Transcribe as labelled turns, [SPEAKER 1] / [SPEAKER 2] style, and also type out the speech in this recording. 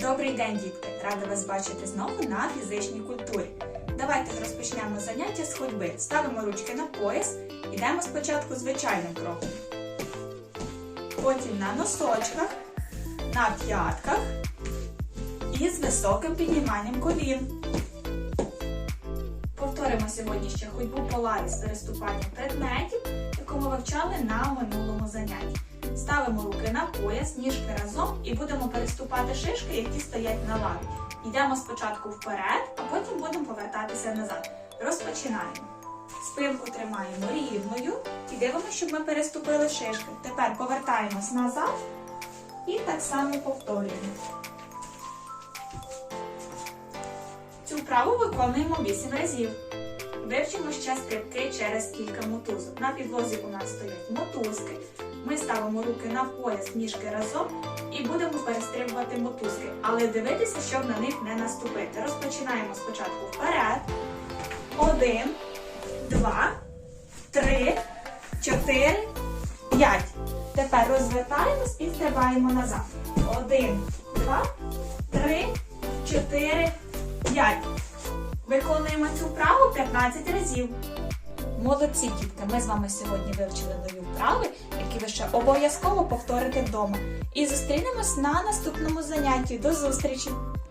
[SPEAKER 1] Добрий день, дітки! Рада вас бачити знову на фізичній культурі. Давайте розпочнемо заняття з ходьби. Ставимо ручки на пояс, йдемо спочатку звичайним кроком. Потім на носочках, на п'ятках і з високим підніманням колін. Повторимо сьогодні ще ходьбу по лаві з переступанням предметів, яку ми вивчали на минулому занятті. Ставимо руки на пояс, ніжки разом і будемо переступати шишки, які стоять на лаві. Йдемо спочатку вперед, а потім будемо повертатися назад. Розпочинаємо. Спинку тримаємо рівною і дивимося, щоб ми переступили шишки. Тепер повертаємось назад і так само повторюємо. Цю вправу виконуємо 8 разів. Вивчимо ще стрибки через кілька мотузок. На підлозі у нас стоять мотузки. Ми ставимо руки на пояс, ніжки разом і будемо перестрибувати мотузки, але дивитися, щоб на них не наступити. Розпочинаємо спочатку вперед. Один, два, три, чотири, п'ять. Тепер розвертаємось і стрибаємо назад. Один, два, три, чотири, п'ять. Виконуємо цю вправу 15 разів. Молодці, дітки! Ми з вами сьогодні вивчили нові вправи, ще обов'язково повторите вдома. І зустрінемось на наступному занятті. До зустрічі!